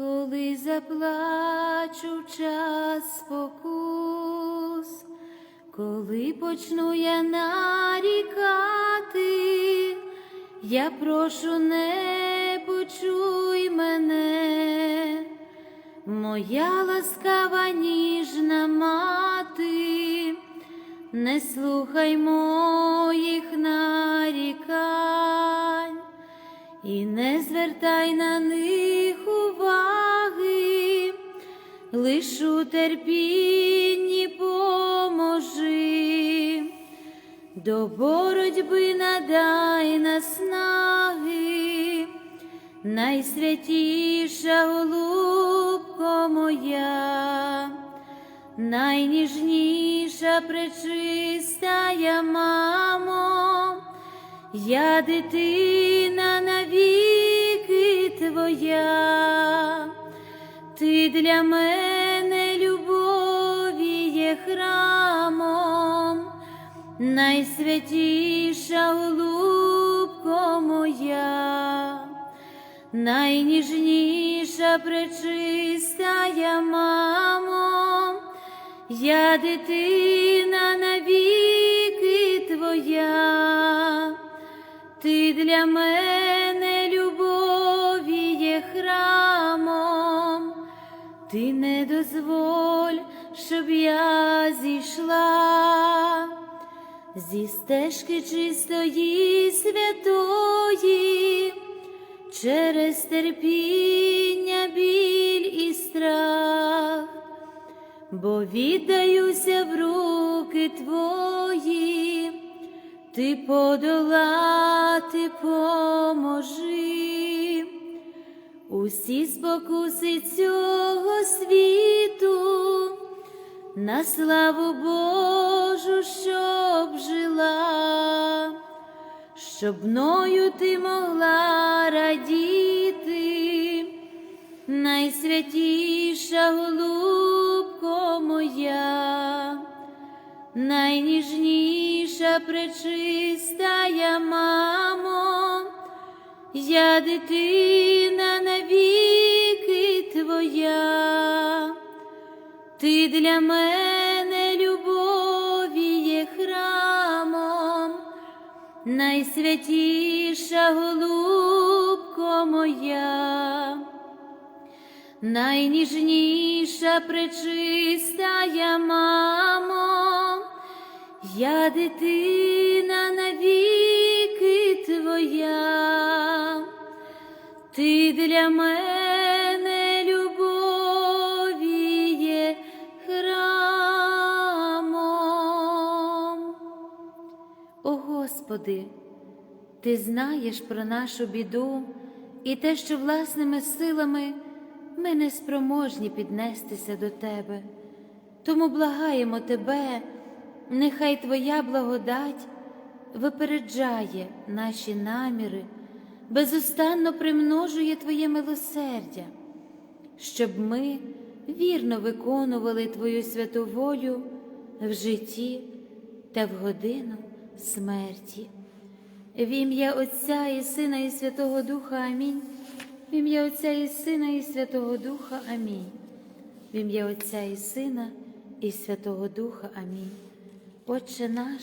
коли заплачу час спокус, коли почну я нарікати, я прошу, не почуй мене, моя ласкава ніжна мати, не слухай моїх нарікань і не звертай на них уваги, лиш у терпінні поможи, до боротьби надай наснаги, найсвятіша голубко моя, найніжніша пречистая мамо. Я дитина навіки твоя, ти для мене любові є храмом, найсвятіша голубко моя, найніжніша пречистая мамо, я дитина навіки твоя. Ти для мене не дозволь, щоб я зійшла. Зі стежки чистої святої, через терпіння, біль і страх, бо віддаюся в руки твої. Ти подолати поможи усі спокуси цього світу, на славу Божу, щоб жила, щоб мною ти могла радіти, найсвятіша голубко моя найніжніша пречистая мамо, я дитина навіки твоя, ти для мене любові є храмом, найсвятіша голубко моя. Найніжніша пречистая мамо, я дитина навіки твоя, ти для мене любові є храмом. О Господи, Ти знаєш про нашу біду і те, що власними силами ми не спроможні піднестися до Тебе. Тому благаємо Тебе, нехай Твоя благодать випереджає наші наміри, безустанно примножує Твоє милосердя, щоб ми вірно виконували Твою святу волю в житті та в годину смерті. В ім'я Отця і Сина, і Святого Духа Амінь. В ім'я Отця і Сина, і Святого Духа Амінь. В ім'я Отця і Сина, і Святого Духа Амінь. Отче наш,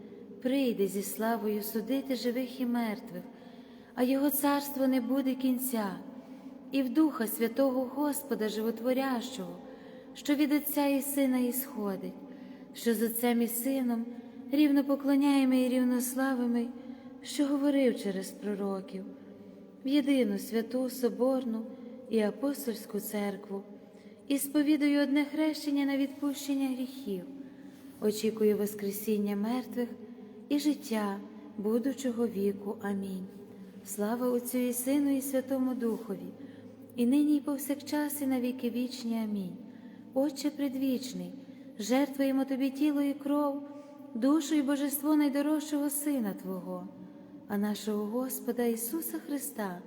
прийде зі славою судити живих і мертвих, а його царство не буде кінця, і в Духа Святого Господа Животворящого, що від Отця і Сина ісходить, що з Отцем і Сином рівно поклоняємий і рівнославимий, що говорив через пророків, в єдину святу Соборну і апостольську церкву, і сповідую одне хрещення на відпущення гріхів, очікую Воскресіння мертвих і життя будучого віку. Амінь. Слава Отцю і Сину, і Святому Духові, і нині, і повсякчас, і на віки вічні. Амінь. Отче предвічний, жертвуємо Тобі тіло і кров, душу і божество найдорожчого Сина Твого, а нашого Господа Ісуса Христа,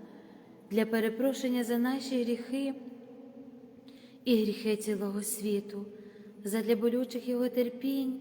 для перепрошення за наші гріхи і гріхи цілого світу, задля болючих Його терпінь,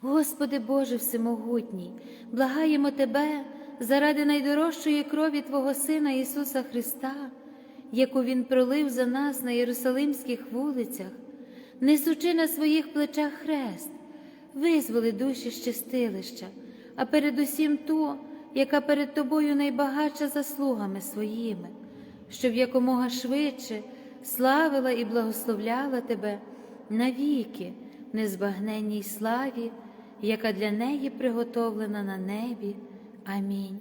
Господи Боже Всемогутній, благаємо Тебе заради найдорожчої крові Твого Сина Ісуса Христа яку Він пролив за нас на Єрусалимських вулицях, несучи на своїх плечах хрест, визволи душі щастилища, а передусім ту, яка перед тобою найбагатша заслугами своїми, щоб якомога швидше славила і благословляла тебе навіки в незбагненній славі, яка для неї приготовлена на небі. Амінь.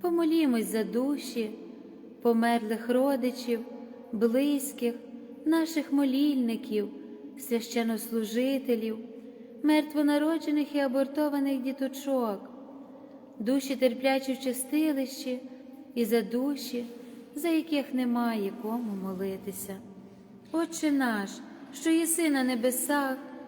Помолімось за душі померлих родичів, близьких, наших молільників, священнослужителів, мертвонароджених і абортованих діточок, душі терплячі в чистилищі і за душі, за яких немає кому молитися. Отче наш, що єси на небесах,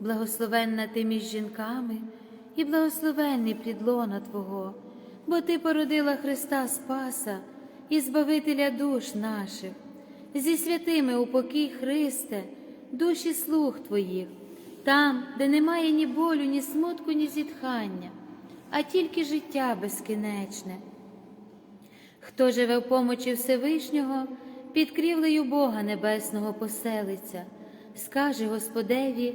благословенна ти між жінками, і благословенний плідлона Твого, бо Ти породила Христа Спаса і Збавителя душ наших, зі святими упокій Христе, душі слуг Твоїх, там, де немає ні болю, ні смутку, ні зітхання, а тільки життя безкінечне. Хто живе в помочі Всевишнього, під крівлею Бога Небесного поселиться, скаже Господеві,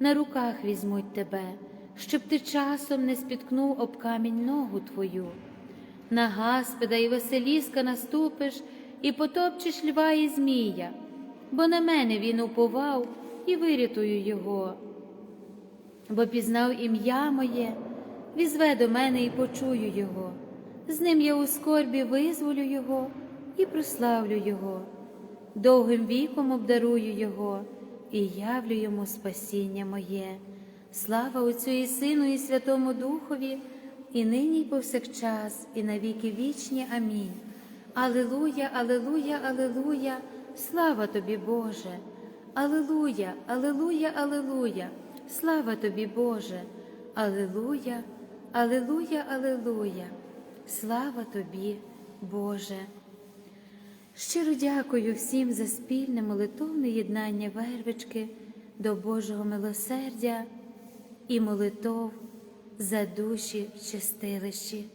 на руках візьмуть тебе, щоб ти часом не спіткнув об камінь ногу Твою. На Гаспеда і Василіска наступиш і потопчеш льва і змія, бо на мене він уповав і вирятую його. Бо пізнав ім'я моє, візве до мене і почую його. З ним я у скорбі визволю Його і прославлю Його, довгим віком обдарую Його і явлю йому спасіння моє. Слава Отцю і Сину, і Святому Духові, і нині, і повсякчас, і на віки вічні. Амінь. Алилуя, Алилуя, Алилуя, слава тобі, Боже. Алилуя, Алилуя, Алилуя, слава тобі, Боже. Алилуя, Алилуя, Алилуя. Слава тобі, Боже. Щиро дякую всім за спільне молитовне єднання вервички до Божого милосердя і молитов за душі в чистилищі.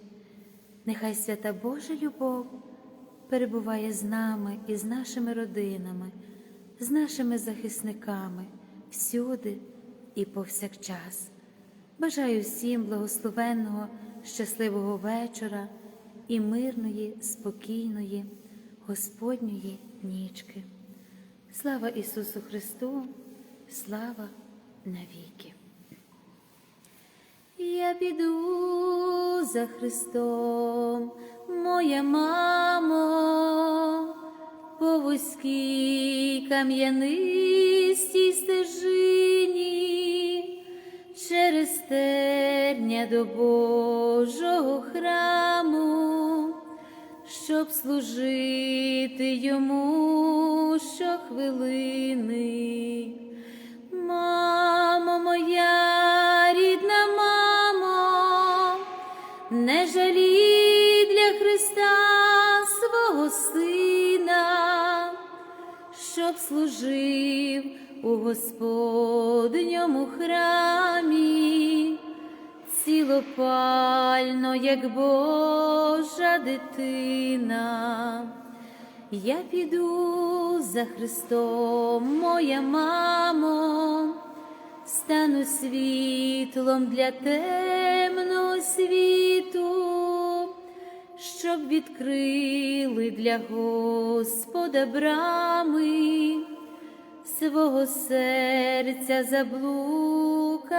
Нехай свята Божа любов перебуває з нами і з нашими родинами, з нашими захисниками всюди і повсякчас. Бажаю всім благословенного щасливого вечора і мирної, спокійної, Господньої нічки. Слава Ісусу Христу, слава навіки. Я піду за Христом, моя мамо, по вузькій кам'янистій стежині через терня до Божого храму, щоб служити йому щохвилини. Мамо моя рідна мамо, не жалі для Христа свого сина, щоб служив у Господньому храмі, цілопально, як Божа дитина. Я піду за Христом, моя мамо, стану світлом для темного світу, щоб відкрили для Господа брами свого серця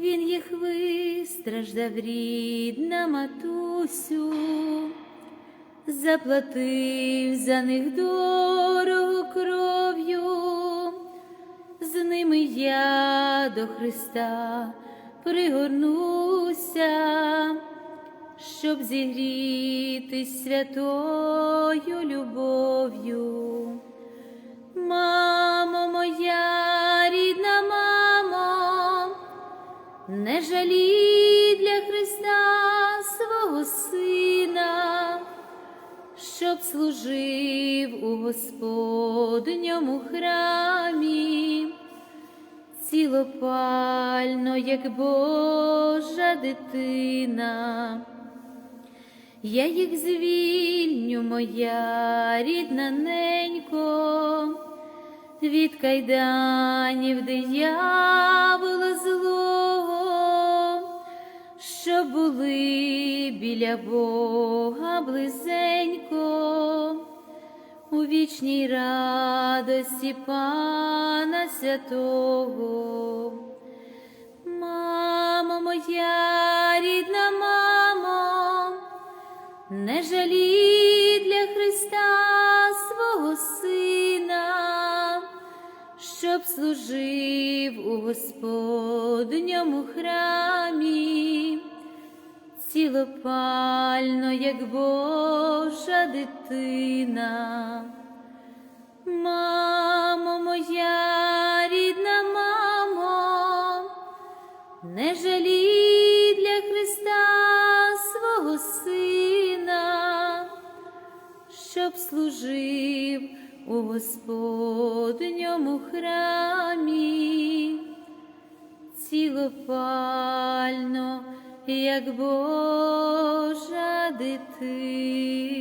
Він їх вистраждав, рідна матусю, заплатив за них дорого кров'ю, з ними я до Христа пригорнуся, щоб зігрітись святою любов'ю. Мамо моя не жалі для Христа свого Сина, щоб служив у Господньому храмі, цілопально, як Божа дитина. Я їх звільню, моя рідна ненько, від кайданів диявола злого, що були біля Бога близенько, у вічній радості Пана Святого. Мамо моя рідна мамо, не жалі для Христа свого Сина, щоб служив у Господньому храмі, цілопально, як Божа дитина. Мамо моя рідна мамо, не жалі для Христа свого Сина, щоб служив у Господньому храмі, цілопально, як Божа дитина.